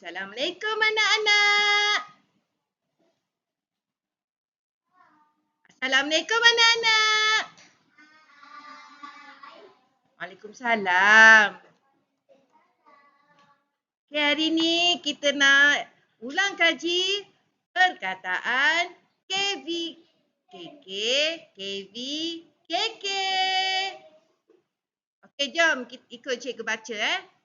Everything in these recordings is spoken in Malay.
Assalamualaikum anak-anak. Assalamualaikum anak-anak. Waalaikumsalam. Okay, hari ni kita nak ulang kaji perkataan KV. KK, KV, KK. Okey, jom kita ikut cikgu baca eh.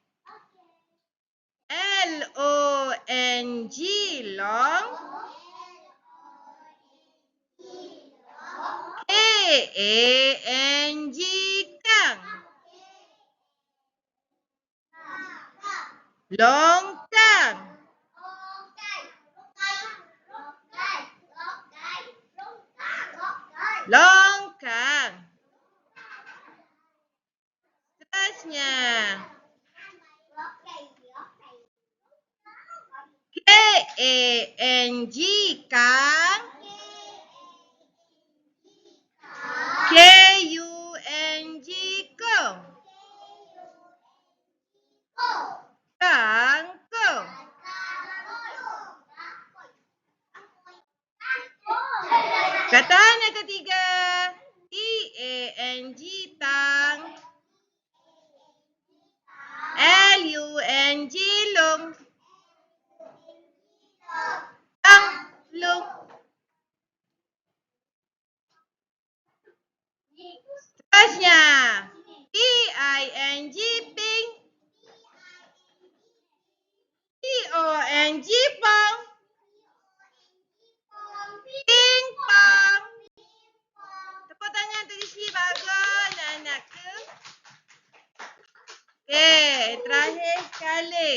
đèn chi lớn E E N G căng? Long căng? Long căng? Stress nha Longkang. Longkang. Seterusnya. K-A-N-G, kang. K-U-N-G, kong. Kangkung. Kataan yang ketiga. T-A-N-G, tang. Seterusnya. P-I-N-G, ping. P-O-N-G, pong. Ping pong. Tepuk tangan terisi bagus anak-anakku. Okey, terakhir sekali.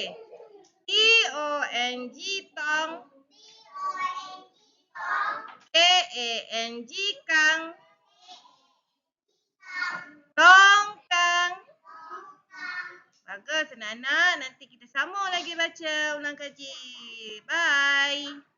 T-O-N-G, tong. K-A-N-G, kang. Tongkang. Bagus anak-anak. Nanti kita sambung lagi baca ulang kaji. Bye.